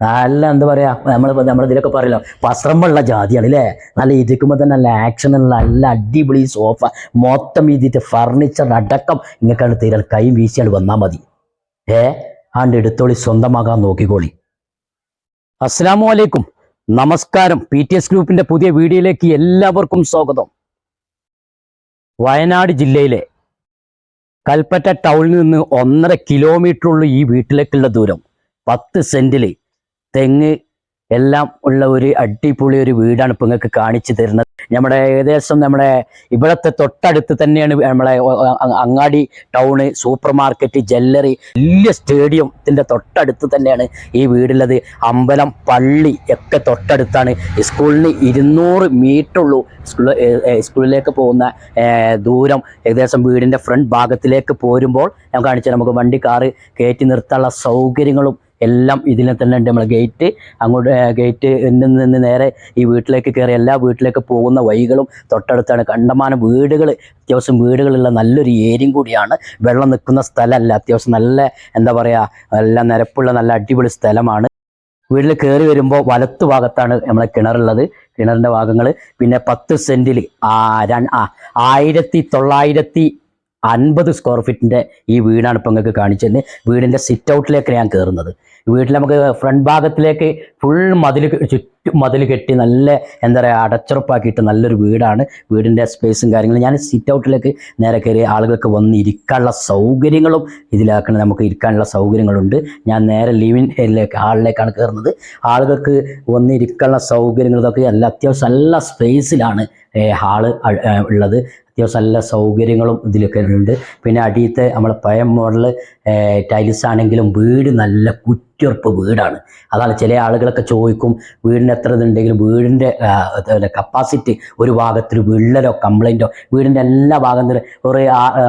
നല്ല എന്താ പറയാ നമ്മൾ നമ്മൾ ഇതിലൊക്കെ പറയല്ലോ പസ്രമ്പുള്ള ജാതിയാണ് അല്ലേ നല്ല ഇരിക്കുമ്പോൾ തന്നെ നല്ല ആക്ഷൻ ഉള്ള നല്ല അടിപൊളി സോഫ മൊത്തം ഇതിന്റെ ഫർണിച്ചർ അടക്കം ഇങ്ങക്കാണ് തീരാൻ കൈ വീശിയാൽ വന്നാൽ മതി. ഏ? ആണ്ട് എടുത്തോളി സ്വന്തമാകാൻ നോക്കിക്കോളി. അസ്സാം വലൈക്കും നമസ്കാരം. പി ടി എസ് ഗ്രൂപ്പിന്റെ പുതിയ വീഡിയോയിലേക്ക് എല്ലാവർക്കും സ്വാഗതം. വയനാട് ജില്ലയിലെ കൽപ്പറ്റ ടൗണിൽ നിന്ന് ഒന്നര കിലോമീറ്റർ ഉള്ള ഈ വീട്ടിലേക്കുള്ള ദൂരം പത്ത് സെന്റിൽ തെങ്ങ് എല്ലാം ഉള്ള ഒരു അടിപൊളി ഒരു വീടാണ് ഇപ്പൊ നിങ്ങൾക്ക് കാണിച്ചു തരുന്നത്. നമ്മുടെ ഏകദേശം നമ്മുടെ ഇവിടത്തെ തൊട്ടടുത്ത് തന്നെയാണ് നമ്മളെ അങ്ങാടി ടൗണ് സൂപ്പർ മാർക്കറ്റ് ജ്വല്ലറി വലിയ സ്റ്റേഡിയത്തിന്റെ തൊട്ടടുത്ത് തന്നെയാണ് ഈ വീടുള്ളത്. അമ്പലം പള്ളി ഒക്കെ തൊട്ടടുത്താണ്. സ്കൂളിന് ഇരുന്നൂറ് മീറ്റർ ഉള്ളൂ. സ്കൂളിലേക്ക് പോകുന്ന ദൂരം. ഏകദേശം വീടിന്റെ ഫ്രണ്ട് ഭാഗത്തിലേക്ക് പോരുമ്പോൾ ഞാൻ കാണിച്ചു നമുക്ക് വണ്ടി കാറ് കയറ്റി നിർത്താനുള്ള സൗകര്യങ്ങളും എല്ലാം ഇതിനെ തന്നെ ഉണ്ട്. നമ്മൾ ഗേറ്റ് അങ്ങോട്ട് ഗേറ്റ് നിന്ന് നേരെ ഈ വീട്ടിലേക്ക് കയറി എല്ലാ വീട്ടിലേക്ക് പോകുന്ന വഴികളും തൊട്ടടുത്താണ്. കണ്ടമാനം വീടുകൾ അത്യാവശ്യം വീടുകളുള്ള നല്ലൊരു ഏരിയയും കൂടിയാണ്. വെള്ളം നിൽക്കുന്ന സ്ഥലമല്ല. അത്യാവശ്യം നല്ല എന്താ പറയുക എല്ലാം നിരപ്പുള്ള നല്ല അടിപൊളി സ്ഥലമാണ്. വീട്ടിൽ കയറി വരുമ്പോൾ വലത്തു ഭാഗത്താണ് നമ്മളെ കിണറുള്ളത്. കിണറിന്റെ ഭാഗങ്ങൾ പിന്നെ പത്ത് സെന്റിൽ ആ ആയിരത്തി തൊള്ളായിരത്തി അൻപത് സ്ക്വയർ ഫീറ്റിന്റെ ഈ വീടാണ് ഇപ്പം നിങ്ങൾക്ക് കാണിച്ചത് വീടിന്റെ സിറ്റ് ഔട്ടിലേക്ക് ഞാൻ കയറുന്നത് വീട്ടിൽ നമുക്ക് ഫ്രണ്ട് ഭാഗത്തിലേക്ക് ഫുൾ മതിൽ ചുറ്റും മതിൽ കെട്ടി നല്ല എന്താ പറയുക അടച്ചുറപ്പാക്കിയിട്ട് നല്ലൊരു വീടാണ്. വീടിന്റെ സ്പേസും കാര്യങ്ങളും ഞാൻ സിറ്റ് ഔട്ടിലേക്ക് നേരെ കയറി ആളുകൾക്ക് വന്ന് ഇരിക്കാനുള്ള സൗകര്യങ്ങളും ഇതിലാക്കണം നമുക്ക് ഇരിക്കാനുള്ള സൗകര്യങ്ങളുണ്ട്. ഞാൻ നേരെ ലിവിൻ ഏരിയയിലേക്ക് ഹാളിലേക്കാണ് കയറുന്നത് ആളുകൾക്ക് വന്ന് ഇരിക്കാനുള്ള സൗകര്യങ്ങൾ ഇതൊക്കെ നല്ല അത്യാവശ്യം നല്ല സ്പേസിലാണ് ഹാൾ ഉള്ളത്. അത്യാവശ്യം നല്ല സൗകര്യങ്ങളും ഇതിലൊക്കെ ഉണ്ട്. പിന്നെ അടിയത്തെ നമ്മളെ പഴയ മോഡൽ ടൈൽസ് ആണെങ്കിലും വീട് നല്ല കുറ്റിയുറപ്പ് വീടാണ്. അതാണ് ചില ആളുകളൊക്കെ ചോദിക്കും വീടിന് എത്ര ഇതുണ്ടെങ്കിലും വീടിന്റെ കപ്പാസിറ്റി ഒരു ഭാഗത്തിൽ വിള്ളലോ കംപ്ലൈന്റോ വീടിന്റെ എല്ലാ ഭാഗത്തിലും ഒരു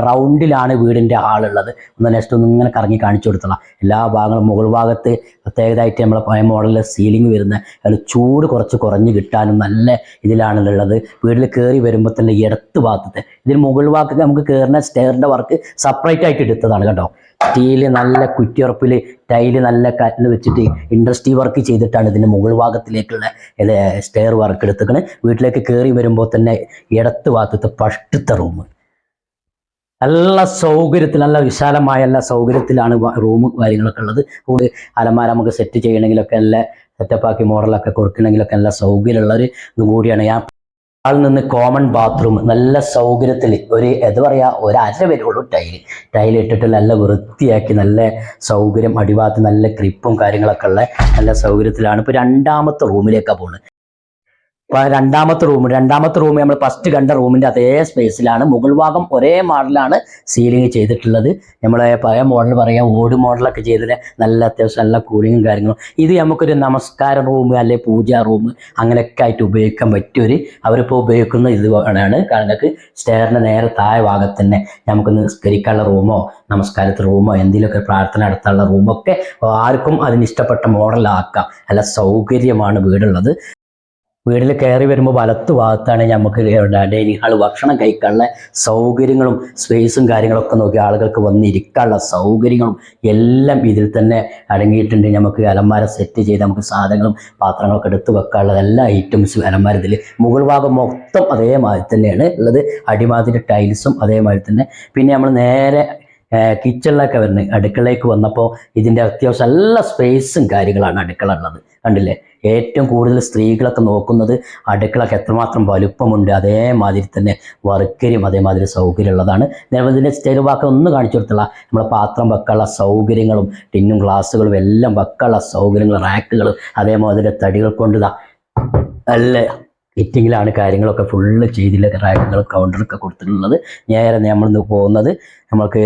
റൗണ്ടിലാണ് വീടിന്റെ ആളുള്ളത്. ഒന്ന് നെക്സ്റ്റ് ഒന്ന് ഇങ്ങനെ കറങ്ങി കാണിച്ചു കൊടുത്തോളാം എല്ലാ ഭാഗങ്ങളും മുകൾ ഭാഗത്ത് പ്രത്യേകമായിട്ട് നമ്മളെ പഴയ മോഡലിലെ സീലിംഗ് വരുന്ന അതിൽ ചൂട് കുറച്ച് കുറഞ്ഞ് കിട്ടാനും നല്ല ഇതിലാണുള്ളത്. വീട്ടിൽ കയറി വരുമ്പോൾ തന്നെ ഇടത്ത് ഭാഗത്തെ ഇതിന് മുകൾ നമുക്ക് കയറുന്ന സ്റ്റെയറിന്റെ വർക്ക് സെപ്പറേറ്റ് ആയിട്ട് എടുത്തതാണ് കേട്ടോ. സ്റ്റീൽ നല്ല കുറ്റിയുറപ്പിൽ ടൈൽ നല്ല കല്ല് വെച്ചിട്ട് ഇൻഡസ്ട്രി വർക്ക് ചെയ്തിട്ടാണ് ഇതിന്റെ മുകൾ ഭാഗത്തിലേക്കുള്ള സ്റ്റെയർ വർക്ക് എടുത്തേക്കണ്. വീട്ടിലേക്ക് കയറി വരുമ്പോൾ തന്നെ ഇടത്ത് ഭാഗത്തെ ഫസ്റ്റത്തെ റൂം നല്ല സൗകര്യത്തിൽ നല്ല വിശാലമായ എല്ലാ സൗകര്യത്തിലാണ് റൂം കാര്യങ്ങളൊക്കെ ഉള്ളത്. റൂം അലമാര നമുക്ക് സെറ്റ് ചെയ്യണമെങ്കിലൊക്കെ നല്ല സെറ്റപ്പാക്കി മോഡലൊക്കെ കൊടുക്കണമെങ്കിലൊക്കെ നല്ല സൗകര്യമുള്ള ഒരു ഇത് കൂടിയാണ്. ഞാൻ ആളിൽ നിന്ന് കോമൺ ബാത്റൂം നല്ല സൗകര്യത്തിൽ ഒരു എന്താ പറയുക ഒരു അര വരുള്ളൂ ടൈൽ ടൈൽ ഇട്ടിട്ട് നല്ല വൃത്തിയാക്കി നല്ല സൗകര്യം അടിഭാഗത്ത് നല്ല ക്രിപ്പും കാര്യങ്ങളൊക്കെ ഉള്ള നല്ല സൗകര്യത്തിലാണ് ഇപ്പോൾ രണ്ടാമത്തെ റൂമിലേക്കാണ് പോകുന്നത് രണ്ടാമത്തെ റൂം രണ്ടാമത്തെ റൂം നമ്മൾ ഫസ്റ്റ് കണ്ട റൂമിന്റെ അതേ സ്പേസിലാണ് മുകൾ ഭാഗം ഒരേ മോഡലാണ് സീലിംഗ് ചെയ്തിട്ടുള്ളത്. നമ്മളെ പഴയ മോഡൽ പറയാം ഓട് മോഡലൊക്കെ ചെയ്തിട്ട് നല്ല അത്യാവശ്യം നല്ല കൂളിങ്ങും കാര്യങ്ങളും. ഇത് നമുക്കൊരു നമസ്കാര റൂം അല്ലെങ്കിൽ പൂജാ റൂം അങ്ങനെയൊക്കെ ആയിട്ട് ഉപയോഗിക്കാൻ പറ്റിയൊരു അവരിപ്പോൾ ഉപയോഗിക്കുന്ന ഇത് ആണ് കാരണം സ്റ്റെയറിന്റെ നേരെ താഴെ ഭാഗത്ത് തന്നെ നമുക്ക് നിസ്കരിക്കാനുള്ള റൂമോ നമസ്കാരത്തെ റൂമോ എന്തെങ്കിലുമൊക്കെ പ്രാർത്ഥന നടത്താനുള്ള റൂമൊക്കെ ആർക്കും അതിന് ഇഷ്ടപ്പെട്ട മോഡലാക്കാം അല്ല സൗകര്യമാണ് വീടുള്ളത്. വീട്ടിൽ കയറി വരുമ്പോൾ വലത്ത് ഭാഗത്താണ് നമുക്ക് ഡൈനിങ് ഹാൾ ഭക്ഷണം കഴിക്കാനുള്ള സൗകര്യങ്ങളും സ്പേസും കാര്യങ്ങളൊക്കെ നോക്കി ആളുകൾക്ക് വന്നിരിക്കാനുള്ള സൗകര്യങ്ങളും എല്ലാം ഇതിൽ തന്നെ അടങ്ങിയിട്ടുണ്ട്. നമുക്ക് അലമാര സെറ്റ് ചെയ്ത് നമുക്ക് സാധനങ്ങളും പാത്രങ്ങളൊക്കെ എടുത്ത് വെക്കാനുള്ള എല്ലാ ഐറ്റംസും അലമാര ഇതിൽ മുകൾ ഭാഗം മൊത്തം അതേമാതിരി തന്നെയാണ് ഉള്ളത്. അടിമാതിരി ടൈൽസും അതേമാതിരി തന്നെ. പിന്നെ നമ്മൾ നേരെ കിച്ചണിലൊക്കെ വരുന്നത്. അടുക്കളയിലേക്ക് വന്നപ്പോൾ ഇതിന്റെ അത്യാവശ്യം എല്ലാ സ്പേസും കാര്യങ്ങളാണ് അടുക്കള ഉള്ളത് കണ്ടില്ലേ? ഏറ്റവും കൂടുതൽ സ്ത്രീകളൊക്കെ നോക്കുന്നത് അടുക്കളൊക്കെ എത്രമാത്രം വലുപ്പമുണ്ട്. അതേമാതിരി തന്നെ വർക്കരിയും അതേമാതിരി സൗകര്യമുള്ളതാണ്. ഇതിന്റെ സ്റ്റെയർ വാക്ക് ഒന്ന് കാണിച്ചു കൊടുത്തുള്ള നമ്മളെ പാത്രം വെക്കാനുള്ള സൗകര്യങ്ങളും ടിന്നും ഗ്ലാസ്സുകളും എല്ലാം വെക്കാനുള്ള സൗകര്യങ്ങളും റാക്കുകളും അതേമാതിരി തടികൾ കൊണ്ട് ഇതാ നല്ല ഫിറ്റിങ്ങിലാണ് കാര്യങ്ങളൊക്കെ ഫുള്ള് ചെയ്തില്ല. റാക്കുകൾ കൗണ്ടറൊക്കെ കൊടുത്തിട്ടുള്ളത്. നേരെ നമ്മൾ പോകുന്നത് നമുക്ക്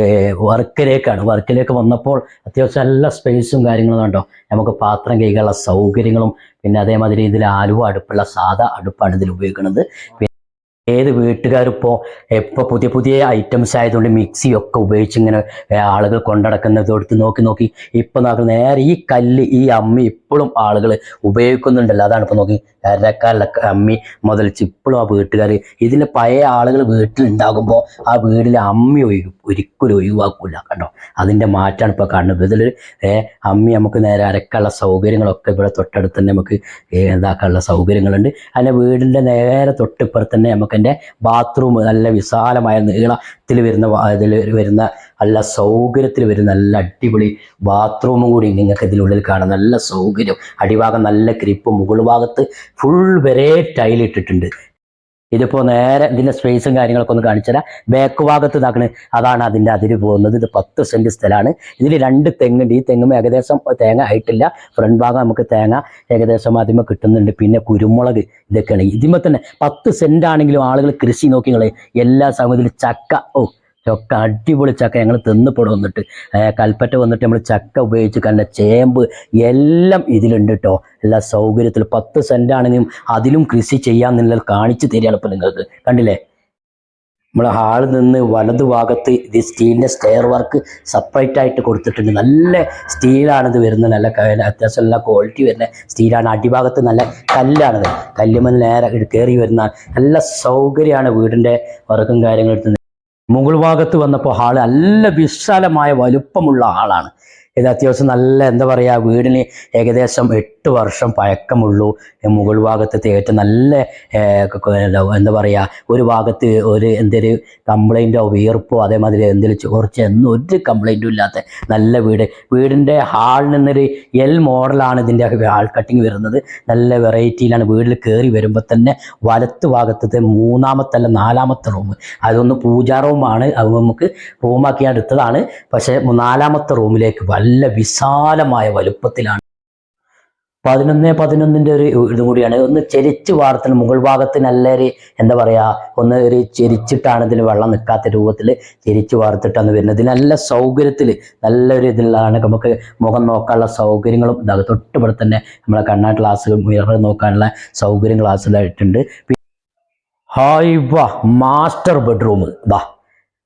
വർക്കിലേക്കാണ്. വർക്കിലേക്ക് വന്നപ്പോൾ അത്യാവശ്യം നല്ല സ്പേസും കാര്യങ്ങളും കണ്ടോ? നമുക്ക് പാത്രം കൈകാനുള്ള സൗകര്യങ്ങളും പിന്നെ അതേമാതിരി ഇതിൽ ആലുവ അടുപ്പുള്ള സാധാ അടുപ്പാണ് ഇതിൽ ഉപയോഗിക്കുന്നത്. ഏത് വീട്ടുകാരിപ്പോൾ ഇപ്പോൾ പുതിയ പുതിയ ഐറ്റംസ് ആയതുകൊണ്ട് മിക്സി ഒക്കെ ഉപയോഗിച്ച് ഇങ്ങനെ ആളുകൾ കൊണ്ടടക്കുന്നത് എടുത്ത് നോക്കി നോക്കി. ഇപ്പം നോക്കുന്ന നേരെ ഈ കല്ല് ഈ അമ്മി ഇപ്പോഴും ആളുകൾ ഉപയോഗിക്കുന്നുണ്ടല്ലോ. അതാണ് ഇപ്പോൾ നോക്കി അരക്കാല അമ്മി മുതൽ ഇപ്പോഴും ആ വീട്ടുകാർ ഇതിൽ പഴയ ആളുകൾ വീട്ടിലുണ്ടാകുമ്പോൾ ആ വീട്ടിലെ അമ്മി ഒഴിവ് ഒരിക്കലും ഒഴിവാക്കില്ല കണ്ടോ? അതിന്റെ മാറ്റാണ് ഇപ്പോൾ കാണുന്നത്. ഇതിൽ അമ്മി നമുക്ക് നേരെ അരക്കാനുള്ള സൗകര്യങ്ങളൊക്കെ ഇവിടെ തൊട്ടടുത്ത് തന്നെ നമുക്ക് ഇതാക്കാനുള്ള സൗകര്യങ്ങളുണ്ട്. അതിന്റെ വീടിന്റെ നേരെ തൊട്ടിപ്പുറത്ത് തന്നെ നമുക്ക് എന്റെ ബാത്റൂം നല്ല വിശാലമായ നീളത്തിൽ വരുന്ന ഇതിൽ വരുന്ന നല്ല സൗകര്യത്തിൽ വരും. നല്ല അടിപൊളി ബാത്റൂമും കൂടി നിങ്ങൾക്ക് ഇതിനുള്ളിൽ കാണാം. നല്ല സൗകര്യം. അടിഭാഗം നല്ല ക്രിപ്പ് മുകൾ ഭാഗത്ത് ഫുൾ വരെ ടൈൽ ഇട്ടിട്ടുണ്ട്. ഇതിപ്പോൾ നേരെ ഇതിന്റെ സ്പേസും കാര്യങ്ങളൊക്കെ ഒന്ന് കാണിച്ചുതരാം. ബാക്ക് ഭാഗത്ത് ഇതാക്കണ്. അതാണ് അതിന്റെ അതിര് പോകുന്നത്. ഇത് പത്ത് സെന്റ് സ്ഥലമാണ്. ഇതിൽ രണ്ട് തെങ്ങുണ്ട്. ഈ തെങ്ങും ഏകദേശം തേങ്ങ ആയിട്ടില്ല. ഫ്രണ്ട് ഭാഗം നമുക്ക് തേങ്ങ ഏകദേശം അതിമ കിട്ടുന്നുണ്ട്. പിന്നെ കുരുമുളക് ഇതൊക്കെയാണ്. ഇതിമ തന്നെ പത്ത് സെന്റ് ആണെങ്കിലും ആളുകൾ കൃഷി നോക്കി നിങ്ങളെ എല്ലാ സമയത്തിലും ചക്ക ഓ ഒക്കെ അടിപൊളി ചക്ക ഞങ്ങൾ തിന്നപ്പെടും വന്നിട്ട്. കൽപ്പറ്റ വന്നിട്ട് നമ്മൾ ചക്ക ഉപയോഗിച്ച് കണ്ട ചേമ്പ് എല്ലാം ഇതിലുണ്ട് കേട്ടോ എല്ലാ സൗകര്യത്തിൽ പത്ത് സെന്റ് ആണെങ്കിലും അതിലും കൃഷി ചെയ്യാമെന്നുള്ളത് കാണിച്ചു തരികയാണ് ഇപ്പം നിങ്ങൾക്ക് കണ്ടില്ലേ? നമ്മൾ ഹാളിൽ നിന്ന് വലതു ഭാഗത്ത് ഇത് സ്റ്റീലിന്റെ സ്റ്റെയർ വർക്ക് സെപ്പറേറ്റ് ആയിട്ട് കൊടുത്തിട്ടുണ്ട്. നല്ല സ്റ്റീലാണ് ഇത് വരുന്നത്. നല്ല അത്യാവശ്യം നല്ല ക്വാളിറ്റി വരുന്ന സ്റ്റീലാണ്. അടിഭാഗത്ത് നല്ല കല്ലാണിത്. കല്ലുമൽ നേരെ കയറി വരുന്ന നല്ല സൗകര്യമാണ് വീടിന്റെ വർക്കും കാര്യങ്ങളും എടുത്ത് മുകൾ ഭാഗത്ത് വന്നപ്പോൾ ഹാൾ നല്ല വിശാലമായ വലുപ്പമുള്ള ആളാണ് ഇത് അത്യാവശ്യം നല്ല എന്താ പറയുക വീടിന് ഏകദേശം എട്ട് വർഷം പഴക്കമുള്ളൂ. മുകൾ ഭാഗത്തെ ഏറ്റവും നല്ല എന്താ പറയുക ഒരു ഭാഗത്ത് ഒരു എന്തൊരു കംപ്ലൈന്റോ വിയർപ്പോ അതേമാതിരി എന്തെങ്കിലും ചോർച്ച ഒന്നും ഒരു കംപ്ലൈന്റും ഇല്ലാത്ത നല്ല വീട്. വീടിന്റെ ഹാളിൽ നിന്നൊരു എൽ മോഡലാണ് ഇതിന്റെ ഹാൾ കട്ടിങ് വരുന്നത്. നല്ല വെറൈറ്റിയിലാണ് വീട്ടിൽ കയറി വരുമ്പോൾ തന്നെ വലത്ത് ഭാഗത്തത്തെ മൂന്നാമത്തെ അല്ല നാലാമത്തെ റൂം അതൊന്ന് പൂജാ റൂമാണ് അത് നമുക്ക് റൂമാക്കി എടുത്തതാണ്. പക്ഷേ നാലാമത്തെ റൂമിലേക്ക് നല്ല വിശാലമായ വലുപ്പത്തിലാണ് പതിനൊന്ന് പതിനൊന്നിന്റെ ഒരു ഇതും കൂടിയാണ്. ഒന്ന് ചെരിച്ച് വാർത്തൽ മുകൾ ഭാഗത്ത് നല്ലൊരു എന്താ പറയുക ഒന്ന് ഒരു ചെരിച്ചിട്ടാണ് ഇതിൽ വെള്ളം നിൽക്കാത്ത രൂപത്തിൽ ചെരിച്ച് വാർത്തിട്ടാണ് വരുന്നത്. ഇതിൽ നല്ല സൗകര്യത്തിൽ നല്ലൊരു ഇതിലാണ് നമുക്ക് മുഖം നോക്കാനുള്ള സൗകര്യങ്ങളും ഇതാകും. തൊട്ടിവിടെ തന്നെ നമ്മളെ കണ്ണാ ഗ്ലാസ്സുകൾ മിറർ നോക്കാനുള്ള സൗകര്യം ഗ്ലാസ്സിലായിട്ടുണ്ട് ഹായ് വാ മാസ്റ്റർ ബെഡ്റൂം. വാ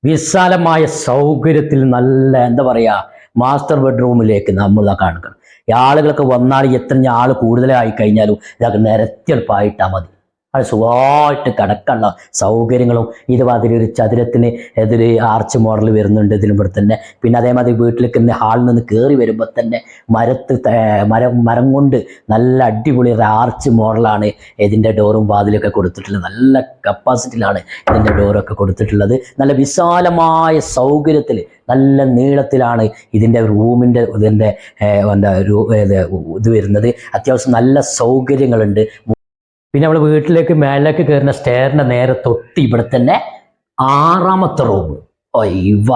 വിശാലമായ സൗകര്യത്തിൽ നല്ല എന്താ പറയുക മാസ്റ്റർ ബെഡ്റൂമിലേക്ക് നമ്മൾ കാണുക. ആളുകളൊക്കെ വന്നാൽ എത്ര ആൾ കൂടുതലായി കഴിഞ്ഞാലും ഇതൊക്കെ നിരത്തിയെടുപ്പായിട്ടാൽ മതി. അത് സുഖമായിട്ട് കിടക്കാനുള്ള സൗകര്യങ്ങളും ഇതുമാതിരി ഒരു ചതുരത്തിന് എതിര് ആർച്ച് മോഡൽ വരുന്നുണ്ട് ഇതിലും ഇവിടെ തന്നെ. പിന്നെ അതേമാതിരി വീട്ടിലേക്ക് ഇന്ന് ഹാളിൽ നിന്ന് കയറി വരുമ്പോൾ തന്നെ മരത്ത് മരം മരം കൊണ്ട് നല്ല അടിപൊളി ഒരു ആർച്ച് മോഡലാണ് ഇതിന്റെ ഡോറും വാതിലൊക്കെ കൊടുത്തിട്ടുള്ളത്. നല്ല കപ്പാസിറ്റിയിലാണ് ഇതിന്റെ ഡോറൊക്കെ കൊടുത്തിട്ടുള്ളത്. നല്ല വിശാലമായ സൗകര്യത്തിൽ നല്ല നീളത്തിലാണ് ഇതിന്റെ റൂമിന്റെ ഇതിന്റെ എന്താ ഇത് വരുന്നത്. അത്യാവശ്യം നല്ല സൗകര്യങ്ങളുണ്ട്. പിന്നെ നമ്മൾ വീട്ടിലേക്ക് മേലേക്ക് കയറുന്ന സ്റ്റെയറിന്റെ നേരെ തൊട്ട് ഇവിടെ തന്നെ ആറാമത്തെ റൂം ഒയ്വ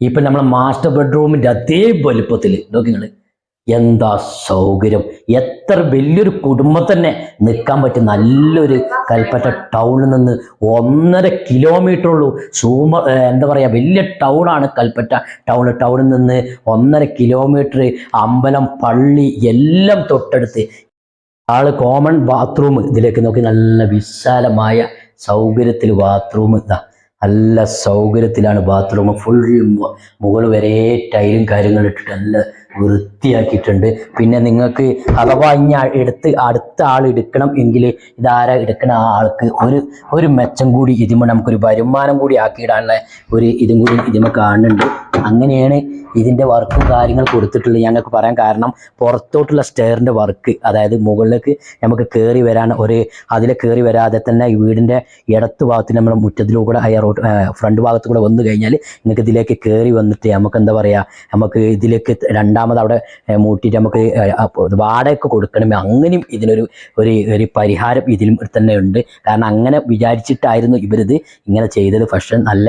ഇപ്പൊ നമ്മളെ മാസ്റ്റർ ബെഡ്റൂമിന്റെ അതേ വലുപ്പത്തിൽ നോക്കി നിങ്ങൾ എന്താ സൗകര്യം? എത്ര വലിയൊരു കുടുംബം തന്നെ നിൽക്കാൻ പറ്റും നല്ലൊരു കൽപ്പറ്റ ടൗണിൽ നിന്ന് ഒന്നര കിലോമീറ്റർ ഉള്ളൂ. സൂമ എന്താ പറയുക വലിയ ടൗണാണ് കൽപ്പറ്റ ടൗൺ ടൗണിൽ നിന്ന് ഒന്നര കിലോമീറ്റർ അമ്പലം പള്ളി എല്ലാം തൊട്ടടുത്ത് ആൾ കോമൺ ബാത്റൂം ഇതിലേക്ക് നോക്കി നല്ല വിശാലമായ സൗകര്യത്തിൽ ബാത്റൂം ഇതാ. നല്ല സൗകര്യത്തിലാണ് ബാത്റൂം ഫുൾ മുകൾ വരെ ടൈലും കാര്യങ്ങളും ഇട്ടിട്ട് നല്ല വൃത്തിയാക്കിയിട്ടുണ്ട്. പിന്നെ നിങ്ങൾക്ക് അഥവാ ഇനി എടുത്ത് അടുത്ത ആൾ എടുക്കണം എങ്കിൽ ഇതാരാ എടുക്കണ ആ ആൾക്ക് ഒരു ഒരു മെച്ചം കൂടി ഇതിമ നമുക്കൊരു വരുമാനം കൂടി ആക്കിയിടാനുള്ള ഒരു ഇതും കൂടി ഇതിമ കാണുന്നുണ്ട്. അങ്ങനെയാണ് ഇതിന്റെ വർക്കും കാര്യങ്ങൾ കൊടുത്തിട്ടുള്ളത്. ഞങ്ങൾക്ക് പറയാൻ കാരണം പുറത്തോട്ടുള്ള സ്റ്റെയറിന്റെ വർക്ക് അതായത് മുകളിലേക്ക് നമുക്ക് കയറി വരാൻ ഒരു അതിലെ കയറി വരാതെ തന്നെ ഈ വീടിന്റെ ഇടത്ത് ഭാഗത്ത് നമ്മൾ മുറ്റത്തിലൂടെ ആ റോഡ് ഫ്രണ്ട് ഭാഗത്ത് കൂടെ വന്നു കഴിഞ്ഞാൽ നിങ്ങൾക്ക് ഇതിലേക്ക് കയറി വന്നിട്ട് നമുക്ക് എന്താ പറയുക നമുക്ക് ഇതിലേക്ക് രണ്ടാമത് അവിടെ മൂട്ടിയിട്ട് നമുക്ക് വാടകയ്ക്ക് കൊടുക്കണം. അങ്ങനെയും ഇതിനൊരു ഒരു ഒരു പരിഹാരം ഇതിലും തന്നെ ഉണ്ട്. കാരണം അങ്ങനെ വിചാരിച്ചിട്ടായിരുന്നു ഇവരിത് ഇങ്ങനെ ചെയ്തത്. പക്ഷെ നല്ല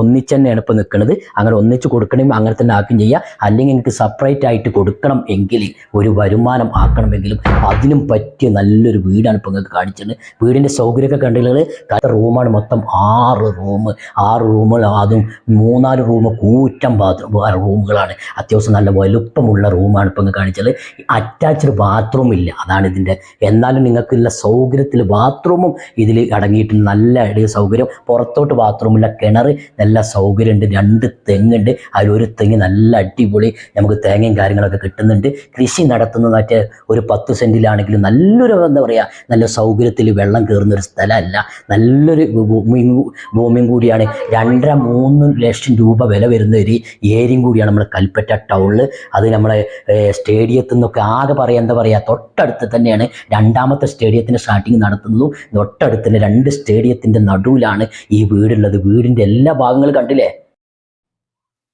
ഒന്നിച്ച് തന്നെയാണ് ഇപ്പോൾ നിൽക്കുന്നത് അങ്ങനെ ഒന്നിച്ച് കൊടുക്കണമെങ്കിൽ അങ്ങനെ തന്നെ ആക്കുകയും ചെയ്യുക അല്ലെങ്കിൽ എനിക്ക് സെപ്പറേറ്റ് ആയിട്ട് കൊടുക്കണം എങ്കിൽ ഒരു വരുമാനം ആക്കണമെങ്കിലും അതിനും പറ്റിയ നല്ലൊരു വീടാണ് ഇപ്പോൾ നിങ്ങൾക്ക് കാണിച്ചത്. വീടിന്റെ സൗകര്യമൊക്കെ കണ്ടിട്ടുള്ളത് റൂമാണ് മൊത്തം ആറ് റൂം. ആറ് റൂമുകൾ അതും മൂന്നാൽ റൂം കൂറ്റം ബാത്റൂം റൂമുകളാണ്. അത്യാവശ്യം നല്ല വലുപ്പമുള്ള റൂമാണ് ഇപ്പോൾ നിങ്ങൾക്ക് കാണിച്ചത്. അറ്റാച്ച്ഡ് ബാത്റൂം ഇല്ല. അതാണ് ഇതിന്റെ. എന്നാലും നിങ്ങൾക്കുള്ള സൗകര്യത്തിൽ ബാത്റൂമും ഇതിൽ അടങ്ങിയിട്ടുണ്ട്. നല്ല സൗകര്യം. പുറത്തോട്ട് ബാത്റൂമില്ല കിണർ നല്ല സൗകര്യമുണ്ട്. രണ്ട് തെങ്ങുണ്ട്. അതിലൊരു തെങ്ങ് നല്ല അടിപൊളി നമുക്ക് തേങ്ങയും കാര്യങ്ങളൊക്കെ കിട്ടുന്നുണ്ട്. കൃഷി നടത്തുന്നതായിട്ട് ഒരു പത്ത് സെന്റിലാണെങ്കിലും നല്ലൊരു എന്താ പറയുക നല്ല സൗകര്യത്തിൽ വെള്ളം കയറുന്ന ഒരു സ്ഥലമല്ല. നല്ലൊരു ഭൂമിയും ഭൂമിയും കൂടിയാണ്. രണ്ടര മൂന്ന് ലക്ഷം രൂപ വില വരുന്ന ഒരു ഏരിയയും കൂടിയാണ് നമ്മുടെ കൽപ്പറ്റ ടൗണിൽ അത് നമ്മളെ സ്റ്റേഡിയത്തിൽ നിന്നൊക്കെ ആകെ പറയാം എന്താ പറയുക തൊട്ടടുത്ത് തന്നെയാണ് രണ്ടാമത്തെ സ്റ്റേഡിയത്തിന്റെ സ്റ്റാർട്ടിങ് നടത്തുന്നതും തൊട്ടടുത്തുള്ള രണ്ട് സ്റ്റേഡിയത്തിന്റെ നടുവിലാണ് ഈ വീടുള്ളത്. വീടിന്റെ എല്ലാ ഭാഗങ്ങളും കണ്ടില്ലേ?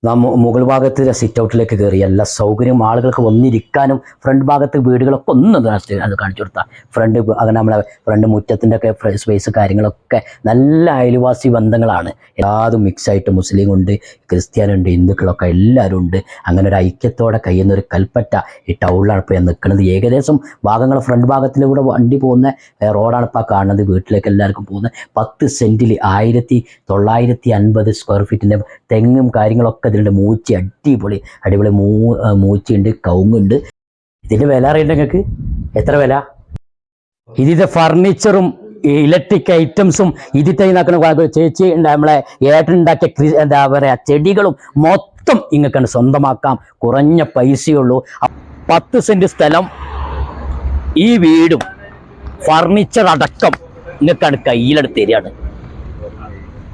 നാം മുകൾ ഭാഗത്ത് സിറ്റ് ഔട്ടിലേക്ക് കയറി എല്ലാ സൗകര്യം ആളുകൾക്ക് വന്നിരിക്കാനും ഫ്രണ്ട് ഭാഗത്ത് വീടുകളൊക്കെ ഒന്നും കാണിച്ചു അത് കാണിച്ചു കൊടുത്താൽ ഫ്രണ്ട് അങ്ങനെ നമ്മളെ ഫ്രണ്ട് മുറ്റത്തിന്റെ ഒക്കെ സ്പേസ് കാര്യങ്ങളൊക്കെ നല്ല അയൽവാസി ബന്ധങ്ങളാണ്. എല്ലാതും മിക്സായിട്ട് മുസ്ലിം ഉണ്ട് ക്രിസ്ത്യാനുണ്ട് ഹിന്ദുക്കളൊക്കെ എല്ലാവരും ഉണ്ട്. അങ്ങനെ ഒരു ഐക്യത്തോടെ കഴിയുന്ന ഒരു കൽപ്പറ്റ ഈ ടൗണിലാണ് ഇപ്പോൾ നിൽക്കുന്നത് ഏകദേശം ഭാഗങ്ങൾ ഫ്രണ്ട് ഭാഗത്തിലൂടെ വണ്ടി പോകുന്ന റോഡാണ് ഇപ്പോൾ കാണുന്നത്. വീട്ടിലേക്ക് എല്ലാവർക്കും പോകുന്നത് പത്ത് സെന്റിൽ ആയിരത്തി തൊള്ളായിരത്തി അൻപത് സ്ക്വയർ ഫീറ്റിന്റെ തെങ്ങും കാര്യങ്ങളൊക്കെ ഇതിലുണ്ട് മൂച്ചി അടിപൊളി അടിപൊളി മൂ മൂച്ചിയുണ്ട് കവുങ്ങുണ്ട്. ഇതിന്റെ വില അറിയണ്ട നിങ്ങൾക്ക്? എത്ര വില? ഇതിന്റെ ഫർണിച്ചറും ഇലക്ട്രിക് ഐറ്റംസും ഇതിത്തെ നടക്കുന്ന ചേച്ചി നമ്മളെ ഏട്ടനുണ്ടാക്കിയ കൃ എന്താ പറയുക ചെടികളും മൊത്തം ഇങ്ങക്കാണ് സ്വന്തമാക്കാം. കുറഞ്ഞ പൈസയുള്ളൂ. പത്ത് സെന്റ് സ്ഥലം ഈ വീടും ഫർണിച്ചർ അടക്കം നിങ്ങൾക്കാണ് കയ്യിലെടുത്ത് തരികയാണ്.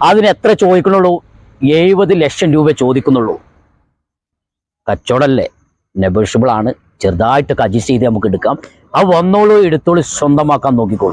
അതിന് എത്ര ചോദിക്കുന്നുള്ളൂ എഴുപത് ലക്ഷം രൂപ ചോദിക്കുന്നുള്ളൂ. കച്ചവടമല്ലേ? നെഗോഷ്യബിൾ ആണ്. ചെറുതായിട്ട് അഡ്ജസ്റ്റ് ചെയ്ത് നമുക്ക് എടുക്കാം. ആ വന്നോളൂ എടുത്തോളൂ സ്വന്തമാക്കാൻ നോക്കിക്കോളൂ.